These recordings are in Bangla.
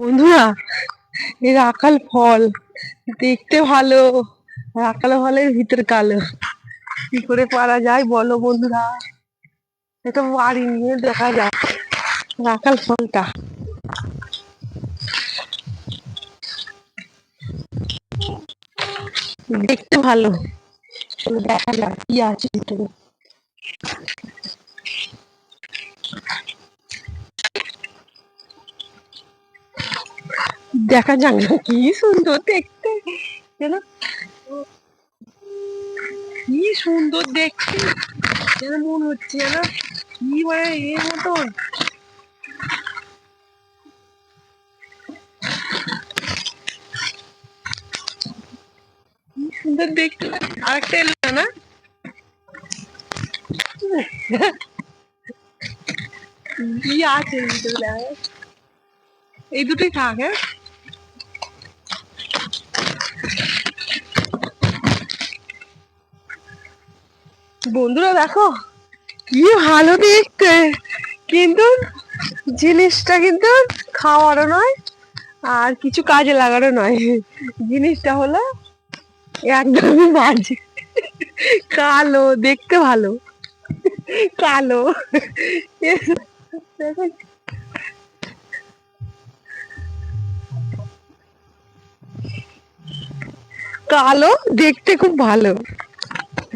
বন্ধুরা, এই রাখাল ফল দেখতে ভালো। রাখাল ফলের ভিতর কালো। কি করে পারা যায় বলো বন্ধুরা? এটা বাড়ি নিয়ে দেখা যায় রাখাল ফলটা। দেখতে ভালো। দেখা যাক কি আছে ভিতরে। দেখা যাক না কি সুন্দর দেখতে। যেন কি সুন্দর দেখতে। যেন মনে হচ্ছে যেন কি মানে এর মতন। সুন্দর দেখতে। আরেকটা এলো না আছে। এই দুটোই থাক হ্যাঁ? বন্ধুরা দেখো, কি ভালো দেখতে। কিন্তু জিনিসটা কিন্তু খাওয়ারও নয়, আর কিছু কাজে লাগানো নয়। জিনিসটা হলো একদমই বাজে। কালো, দেখতে ভালো। কালো। দেখো কালো, দেখতে খুব ভালো।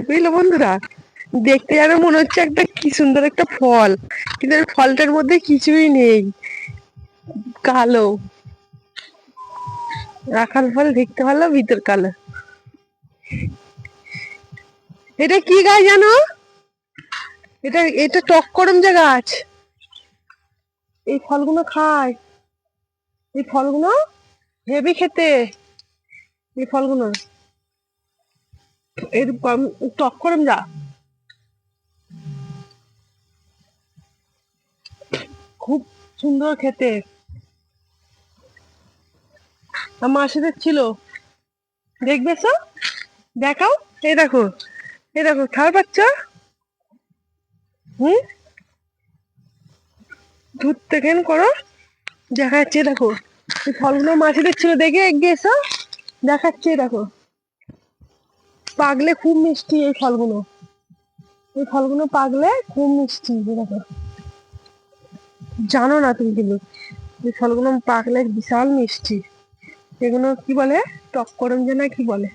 বুঝলো বন্ধুরা? দেখতে যেন মনে হচ্ছে একটা কি সুন্দর একটা ফল। কিন্তু ফলটার মধ্যে কিছুই নেই। কালো। রাখাল ফল দেখতে ভালো, ভিতর কালো। এটা কি গাছ জানো? এটা এটা টক করম যে গাছ। এই ফলগুলো খায়। এই ফলগুলো হেভি খেতে। এই ফলগুলো। এর কম- টক করম যা। খুব সুন্দর খেতে। আমার মাসিদের ছিল। দেখবে দেখাও। এই দেখো। এই দেখো খাওয়ার পাচ্ছ হুম? দুধ থেকে করো? দেখা। যাচ্ছে দেখো ফলগুলো মাসিদের ছিল। দেখে এগিয়ে এসো দেখাচ্ছে, দেখো। পাগলে খুব মিষ্টি এই ফলগুলো। এই ফলগুলো পাগলে খুব মিষ্টি দেখো। জানো না তুমি কিন্তু, এই ফলগুলো পাগলে বিশাল মিষ্টি। এগুলো কি বলে? টক করম যে না কি বলে?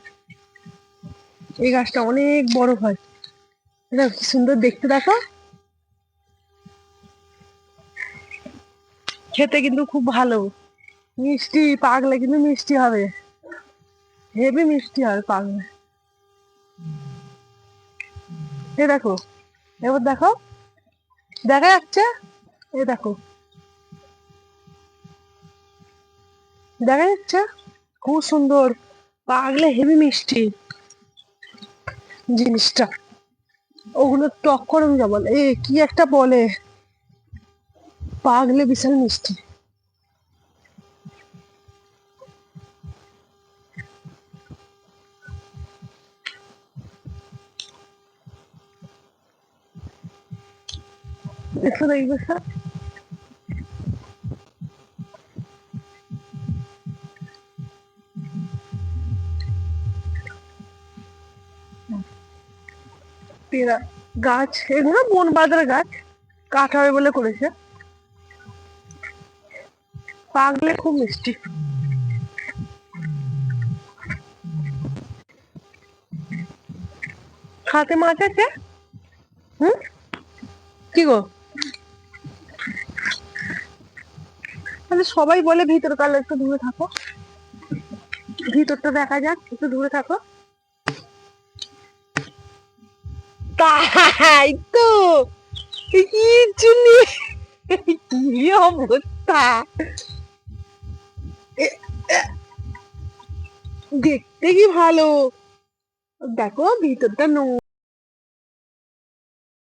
এই গাছটা অনেক বড় হয়। এটা সুন্দর দেখতে, দেখো। খেতে কিন্তু খুব ভালো। মিষ্টি পাকলে কিন্তু মিষ্টি হবে। হেভি মিষ্টি আর পাকলে এ দেখো, এবার দেখো। দেখা যাচ্ছে? এ দেখো। দেখা যাচ্ছে? খুব সুন্দর, পাগলে হেভি মিষ্টি জিনিসটা। ওগুলো টক করম যা বলে এ, কি একটা বলে? পাগলে বিশাল মিষ্টি। দেখো দেখবে স্যার পেয়ারা গাছ, এগুলো বন বাঁধার গাছ, কাঠ হবে বলে করেছে। পাগলে খুব মিষ্টি। খাতে মাছ আছে? হুম? কি গো? তাহলে সবাই বলে ভিতর কালে একটু দূরে থাকো। ভিতরটা দেখা যাক, একটু দূরে থাকো। তাই তো! কিছু নেই কি অবস্থা? দেখতে কি ভালো? দেখো, ভিতরটা নোংরা